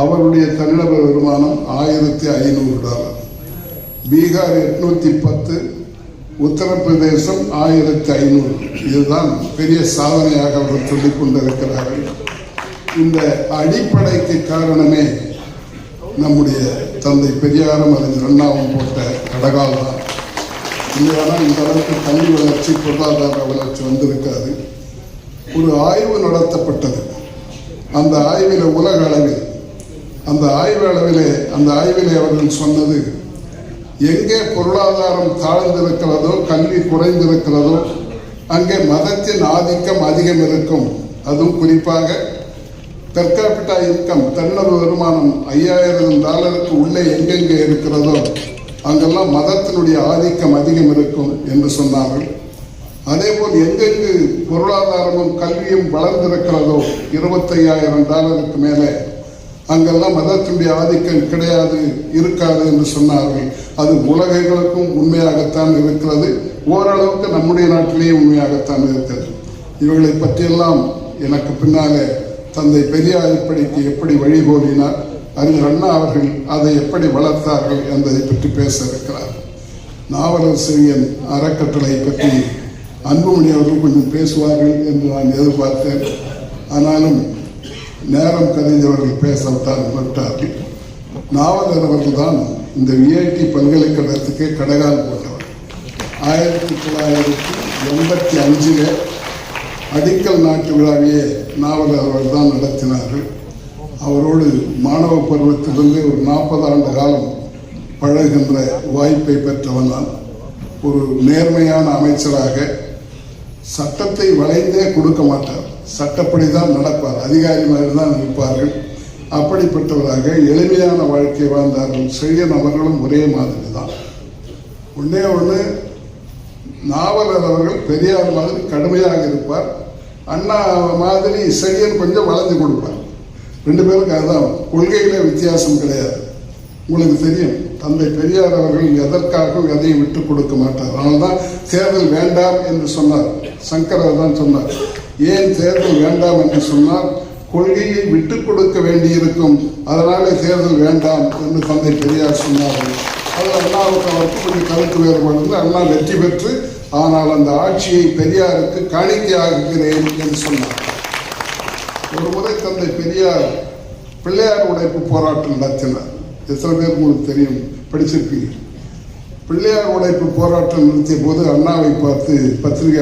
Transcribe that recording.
அவருடைய தனிநபர் வருமானம் ஆயிரத்தி ஐநூறு டாலர். பீகார் எட்நூத்தி பத்து உத்தரப்பிரதேசம் ஆயிரத்தி ஐநூறு. இதுதான் பெரிய சாதனையாக அவர்கள் சொல்லிக் கொண்டிருக்கிறார்கள். இந்த அடிப்படைக்கு காரணமே நம்முடைய தந்தை பெரியாரும் அறிஞர் அண்ணாவும் போட்ட கடகால் தான். இல்லையானா இந்த அளவுக்கு கல்வி வளர்ச்சி பொருளாதார வளர்ச்சி வந்திருக்காது. ஒரு ஆய்வு நடத்தப்பட்டது. அந்த ஆய்வில் உலக அளவில் அந்த ஆய்வு அளவிலே அந்த ஆய்விலே அவர்கள் சொன்னது எங்கே பொருளாதாரம் தாழ்ந்திருக்கிறதோ கல்வி குறைந்திருக்கிறதோ அங்கே மதத்தின் ஆதிக்கம் அதிகம் இருக்கும். அதுவும் குறிப்பாக பெர்காபிட்டா இன்கம் தன்னது வருமானம் ஐயாயிரம் டாலருக்கு உள்ளே எங்கெங்கே இருக்கிறதோ அங்கெல்லாம் மதத்தினுடைய ஆதிக்கம் அதிகம் இருக்கும் என்று சொன்னார்கள். அதேபோல் எங்கெங்கு பொருளாதாரமும் கல்வியும் வளர்ந்திருக்கிறதோ இருபத்தையாயிரம் டாலருக்கு மேலே அங்கெல்லாம் மதத்தினுடைய ஆதிக்கம் கிடையாது இருக்காது என்று சொன்னார்கள். அது உலகைகளுக்கும் உண்மையாகத்தான் இருக்கிறது. ஓரளவுக்கு நம்முடைய நாட்டிலேயே உண்மையாகத்தான் இருக்கிறது. இவர்களை பற்றியெல்லாம் எனக்கு பின்னாலே தந்தை பெரியார் இப்படிக்கு எப்படி வழிகோலினார் அறிஞர் அண்ணா அவர்கள் அதை எப்படி வளர்த்தார்கள் என்பதை பற்றி பேச இருக்கிறார். நாவலர் சிறியன் அறக்கட்டளை பற்றி அன்புமணி அவர்கள் கொஞ்சம் பேசுவார்கள் என்று நான் எதிர்பார்த்தேன். ஆனாலும் நேரம் கலைஞர்கள் பேச விட்டார் விட்டார்கள். நாவலர் அவர்கள் தான் இந்த விஐடி பல்கலைக்கழகத்துக்கு கடகால் போட்டவர். ஆயிரத்தி தொள்ளாயிரத்தி எண்பத்தி அஞ்சில் அடிக்கல் நாட்டு விழாவையே நாவலர் அவர்கள் தான் நடத்தினார்கள். அவரோடு மாணவ பருவத்திலிருந்து ஒரு நாற்பது ஆண்டு காலம் பழகுகின்ற வாய்ப்பை பெற்றவன் தான் ஒரு நேர்மையான அமைச்சராக சட்டத்தை வளைந்தே கொடுக்க மாட்டார். சட்டப்படி தான் நடப்பார் அதிகாரி மாதிரி தான் இருப்பார்கள். அப்படிப்பட்டவராக எளிமையான வாழ்க்கை வாழ்ந்தார்கள். செய்யன் அவர்களும் ஒரே மாதிரி தான். ஒன்றே ஒன்று நாவலர் அவர்கள் பெரியார் மாதிரி கடுமையாக இருப்பார். அண்ணா மாதிரி செய்யன் கொஞ்சம் வளைஞ்சு கொடுப்பார். ரெண்டு பேருக்கு அதுதான் கொள்கையில வித்தியாசம் கிடையாது. உங்களுக்கு தெரியும் தந்தை பெரியார் அவர்கள் எதற்காகவும் எதையும் விட்டு கொடுக்க மாட்டார். அதனால்தான் தேர்தல் வேண்டாம் என்று சொன்னார். சங்கரர் தான் சொன்னார். ஏன் தேர்தல் வேண்டாம் என்று சொன்னார் கொள்கையை விட்டு கொடுக்க வேண்டியிருக்கும். அதனாலே தேர்தல் வேண்டாம் என்று தந்தை பெரியார் சொன்னார்கள். அது அண்ணாவுக்கு அவருக்கு கொஞ்சம் கருத்து வேறுபாடு இருந்து அண்ணா வெற்றி பெற்று ஆனால் அந்த ஆட்சியை பெரியாருக்கு காணிக்கையாகிறேன் என்று சொன்னார். ஒரு முறை தந்தை பெரியார் பிள்ளையார் உடைப்பு போராட்டம் நடத்தினார். எத்தனை பேர் உங்களுக்கு தெரியும்? படிச்சிருப்பீங்க. பிள்ளையார் உடைப்பு போராட்டம் நடத்திய போது அண்ணாவை பார்த்து பத்திரிகை